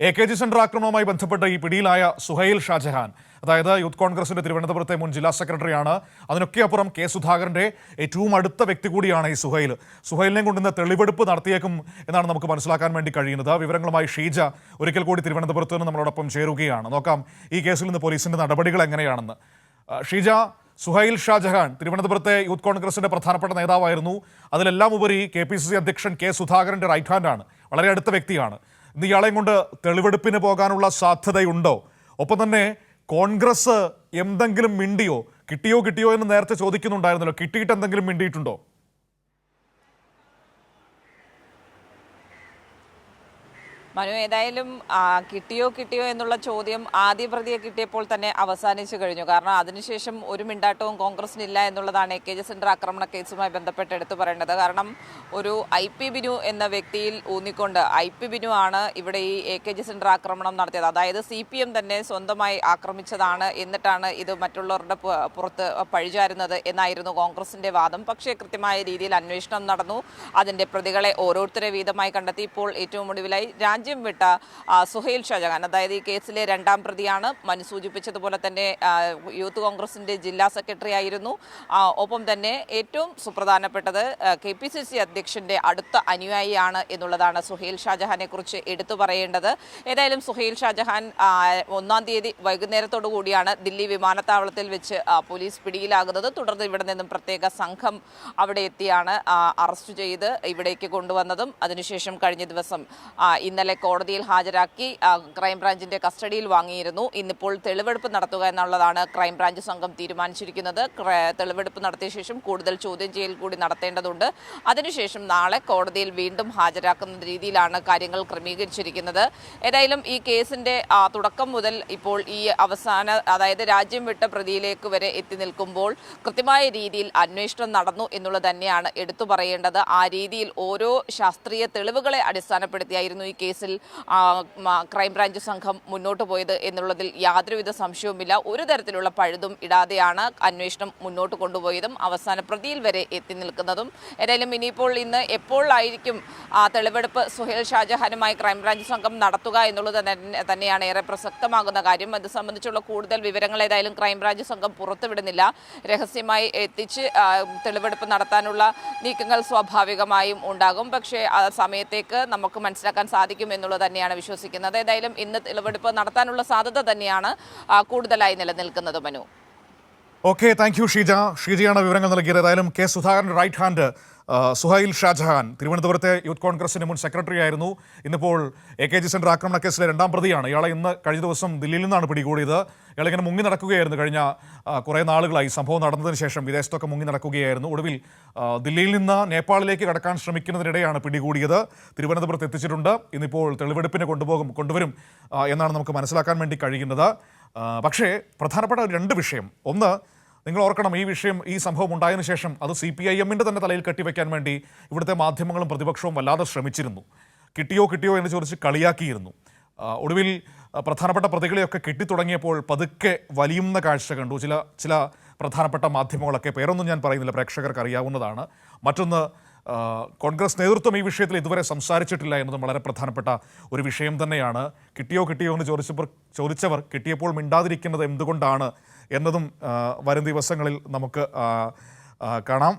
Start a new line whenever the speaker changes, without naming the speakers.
A K G centre ആക്രമണവുമായി ബന്ധപ്പെട്ട് ഈ പിടിയിലായ സുഹൈൽ ഷാജഹാൻ. അതായത് യൂത്ത് കോൺഗ്രസിന്റെ തിരുവനന്തപുരത്തെ മുൻ ജില്ലാ സെക്രട്ടറിയാണ്. അതിനൊക്കെ അപ്പുറം കെ സുധാകരന്റെ ഏറ്റവും അടുത്ത വ്യക്തി കൂടിയാണ് ഈ സുഹൈൽ. സുഹൈലിനെ കൊണ്ട് തെളിവെടുപ്പ് നടത്തിയേക്കും എന്നാണ് നമുക്ക് മനസ്സിലാക്കാൻ വേണ്ടി കഴിയുന്നത്. വിവരങ്ങളുമായി ഷീജ ഒരിക്കൽ കൂടി തിരുവനന്തപുരത്ത് നിന്ന് നമ്മളോടൊപ്പം ചേരുകയാണ്. നോക്കാം ഈ കേസിൽ നിന്ന് പോലീസിന്റെ നടപടികൾ എങ്ങനെയാണെന്ന്. ഷീജ സുഹൈൽ ഷാജഹാൻ തിരുവനന്തപുരത്തെ യൂത്ത് കോൺഗ്രസിന്റെ പ്രധാനപ്പെട്ട നേതാവായിരുന്നു. അതിലെല്ലാം ഉപരി കെ പി സി സി അധ്യക്ഷൻ കെ സുധാകരന്റെ റൈറ്റ് ഹാൻഡാണ്. വളരെ അടുത്ത വ്യക്തിയാണ്. ഇന്ന് ഇയാളെയും കൊണ്ട് തെളിവെടുപ്പിന് പോകാനുള്ള സാധ്യതയുണ്ടോ? ഒപ്പം തന്നെ കോൺഗ്രസ് എന്തെങ്കിലും മിണ്ടിയോ കിട്ടിയോ കിട്ടിയോ എന്ന് നേരത്തെ ചോദിക്കുന്നുണ്ടായിരുന്നല്ലോ. കിട്ടിയിട്ട് എന്തെങ്കിലും മിണ്ടിയിട്ടുണ്ടോ?
മനു ഏതായാലും കിട്ടിയോ കിട്ടിയോ എന്നുള്ള ചോദ്യം ആദ്യ പ്രതിയെ കിട്ടിയപ്പോൾ തന്നെ അവസാനിച്ചു കഴിഞ്ഞു. കാരണം അതിനുശേഷം ഒരു മിണ്ടാട്ടവും കോൺഗ്രസിനില്ല എന്നുള്ളതാണ് എ കെ ജി സെന്റർ ആക്രമണ കേസുമായി ബന്ധപ്പെട്ട് എടുത്തു പറയേണ്ടത്. കാരണം ഒരു ഐ പി ബിനു എന്ന വ്യക്തിയിൽ ഊന്നിക്കൊണ്ട് ഐ പി ബിനു ആണ് ഇവിടെ ഈ എ കെ ജി സെന്റർ ആക്രമണം നടത്തിയത്. അതായത് സി പി എം തന്നെ സ്വന്തമായി ആക്രമിച്ചതാണ് എന്നിട്ടാണ് ഇത് മറ്റുള്ളവരുടെ പുറത്ത് പഴിചാരുന്നത് എന്നായിരുന്നു കോൺഗ്രസിന്റെ വാദം. പക്ഷേ കൃത്യമായ രീതിയിൽ അന്വേഷണം നടന്നു. അതിന്റെ പ്രതികളെ ഓരോരുത്തരെ വീതമായി കണ്ടെത്തി. ഇപ്പോൾ ഏറ്റവും ഒടുവിലായി രാജ്യം വിട്ട സുഹൈൽ ഷാജഹാൻ. അതായത് ഈ കേസിലെ രണ്ടാം പ്രതിയാണ്. മനു സൂചിപ്പിച്ചതുപോലെ തന്നെ യൂത്ത് കോൺഗ്രസിന്റെ ജില്ലാ സെക്രട്ടറി ആയിരുന്നു. ഒപ്പം തന്നെ ഏറ്റവും സുപ്രധാനപ്പെട്ടത് കെ പി സി സി അധ്യക്ഷന്റെ അടുത്ത അനുയായിയാണ് എന്നുള്ളതാണ് സുഹൈൽ ഷാജഹാനെ കുറിച്ച് എടുത്തു പറയേണ്ടത്. ഏതായാലും സുഹൈൽ ഷാജഹാൻ ഒന്നാം തീയതി വൈകുന്നേരത്തോടു കൂടിയാണ് ദില്ലി വിമാനത്താവളത്തിൽ വെച്ച് പോലീസ് പിടിയിലാകുന്നത്. തുടർന്ന് ഇവിടെ നിന്നും പ്രത്യേക സംഘം അവിടെ എത്തിയാണ് അറസ്റ്റ് ചെയ്ത് ഇവിടേക്ക് കൊണ്ടുവന്നതും. അതിനുശേഷം കഴിഞ്ഞ ദിവസം ഇന്നലെ കോടതിയിൽ ഹാജരാക്കി ക്രൈംബ്രാഞ്ചിന്റെ കസ്റ്റഡിയിൽ വാങ്ങിയിരുന്നു. ഇന്നിപ്പോൾ തെളിവെടുപ്പ് നടത്തുക എന്നുള്ളതാണ് ക്രൈംബ്രാഞ്ച് സംഘം തീരുമാനിച്ചിരിക്കുന്നത്. തെളിവെടുപ്പ് നടത്തിയ ശേഷം കൂടുതൽ ചോദ്യം ചെയ്യൽ കൂടി നടത്തേണ്ടതുണ്ട്. അതിനുശേഷം നാളെ കോടതിയിൽ വീണ്ടും ഹാജരാക്കുന്ന രീതിയിലാണ് കാര്യങ്ങൾ ക്രമീകരിച്ചിരിക്കുന്നത്. ഏതായാലും ഈ കേസിന്റെ തുടക്കം മുതൽ ഇപ്പോൾ ഈ അവസാന അതായത് രാജ്യം വിട്ട പ്രതിയിലേക്ക് വരെ എത്തി നിൽക്കുമ്പോൾ കൃത്യമായ രീതിയിൽ അന്വേഷണം നടന്നു എന്നുള്ളത് തന്നെയാണ് എടുത്തു പറയേണ്ടത്. ആ രീതിയിൽ ഓരോ ശാസ്ത്രീയ തെളിവുകളെ അടിസ്ഥാനപ്പെടുത്തിയായിരുന്നു ഈ കേസിൽ ക്രൈംബ്രാഞ്ച് സംഘം മുന്നോട്ട് പോയത് എന്നുള്ളതിൽ യാതൊരുവിധ സംശയവുമില്ല. ഒരു തരത്തിലുള്ള പഴുതും ഇടാതെയാണ് അന്വേഷണം മുന്നോട്ട് കൊണ്ടുപോയതും അവസാന പ്രതിയിൽ വരെ എത്തി നിൽക്കുന്നതും. ഏതായാലും ഇനിയിപ്പോൾ ഇന്ന് എപ്പോഴായിരിക്കും ആ തെളിവെടുപ്പ് സുഹേൽ ഷാജഹാനുമായി ക്രൈംബ്രാഞ്ച് സംഘം നടത്തുക എന്നുള്ളത് തന്നെയാണ് ഏറെ പ്രസക്തമാകുന്ന കാര്യം. അത് സംബന്ധിച്ചുള്ള കൂടുതൽ വിവരങ്ങൾ ഏതായാലും ക്രൈംബ്രാഞ്ച് സംഘം പുറത്തുവിടുന്നില്ല. രഹസ്യമായി എത്തിച്ച് തെളിവെടുപ്പ് നടത്താനുള്ള നീക്കങ്ങൾ സ്വാഭാവികമായും ഉണ്ടാകും. പക്ഷേ ആ സമയത്തേക്ക് നമുക്ക് മനസ്സിലാക്കാൻ സാധിക്കും എന്നുള്ളത് തന്നെയാണ് വിശ്വസിക്കുന്നത്. ഏതായാലും ഇന്ന് തെളിവെടുപ്പ് നടത്താനുള്ള സാധ്യത തന്നെയാണ് കൂടുതലായി നിലനിൽക്കുന്നത് Manu.
Okay thank you Sheeja. ഷീജയാണ് വിവരങ്ങൾ നൽകിയത്. ഏതായാലും കെ സുധാകരന്റെ റൈറ്റ് ഹാൻഡ് സുഹൈൽ ഷാജഹാൻ തിരുവനന്തപുരത്തെ യൂത്ത് കോൺഗ്രസിന്റെ മുൻ സെക്രട്ടറി ആയിരുന്നു ഇന്നിപ്പോൾ എ കെ ജി സെന്റർ ആക്രമണ കേസിലെ രണ്ടാം പ്രതിയാണ്. ഇയാളെ ഇന്ന് കഴിഞ്ഞ ദിവസം ദില്ലിയിൽ നിന്നാണ് പിടികൂടിയത്. ഇയാളിങ്ങനെ മുങ്ങി നടക്കുകയായിരുന്നു കഴിഞ്ഞ കുറേ നാളുകളായി. സംഭവം നടന്നതിന് ശേഷം വിദേശത്തൊക്കെ മുങ്ങി നടക്കുകയായിരുന്നു. ഒടുവിൽ ദില്ലിയിൽ നിന്ന് നേപ്പാളിലേക്ക് കടക്കാൻ ശ്രമിക്കുന്നതിനിടെയാണ് പിടികൂടിയത്. തിരുവനന്തപുരത്ത് എത്തിച്ചിട്ടുണ്ട്. ഇന്നിപ്പോൾ തെളിവെടുപ്പിന് കൊണ്ടുപോകും കൊണ്ടുവരും എന്നാണ് നമുക്ക് മനസ്സിലാക്കാൻ വേണ്ടി കഴിയുന്നത്. പക്ഷേ പ്രധാനപ്പെട്ട രണ്ട് വിഷയം. ഒന്ന് നിങ്ങൾ ഓർക്കണം ഈ വിഷയം ഈ സംഭവം ഉണ്ടായതിനു ശേഷം അത് സി പി ഐ എമ്മിന്റെ തന്നെ തലയിൽ കെട്ടിവെക്കാൻ വേണ്ടി ഇവിടുത്തെ മാധ്യമങ്ങളും പ്രതിപക്ഷവും വല്ലാതെ ശ്രമിച്ചിരുന്നു. കിട്ടിയോ കിട്ടിയോ എന്ന് ചോദിച്ച് കളിയാക്കിയിരുന്നു. ഒടുവിൽ പ്രധാനപ്പെട്ട പ്രതികളെയൊക്കെ കിട്ടിത്തുടങ്ങിയപ്പോൾ പതുക്കെ വലിയുന്ന കാഴ്ച കണ്ടു. ചില ചില പ്രധാനപ്പെട്ട മാധ്യമങ്ങളൊക്കെ പേരൊന്നും ഞാൻ പറയുന്നില്ല പ്രേക്ഷകർക്ക് അറിയാവുന്നതാണ് മറ്റൊന്ന് കോൺഗ്രസ് നേതൃത്വം ഈ വിഷയത്തിൽ ഇതുവരെ സംസാരിച്ചിട്ടില്ല എന്നതും വളരെ പ്രധാനപ്പെട്ട ഒരു വിഷയം തന്നെയാണ്. കിട്ടിയോ കിട്ടിയോ എന്ന് ചോദിച്ചവർ ചോദിച്ചവർ കിട്ടിയപ്പോൾ മിണ്ടാതിരിക്കുന്നത് എന്തുകൊണ്ടാണ് എന്നതും വരും ദിവസങ്ങളിൽ നമുക്ക് കാണാം.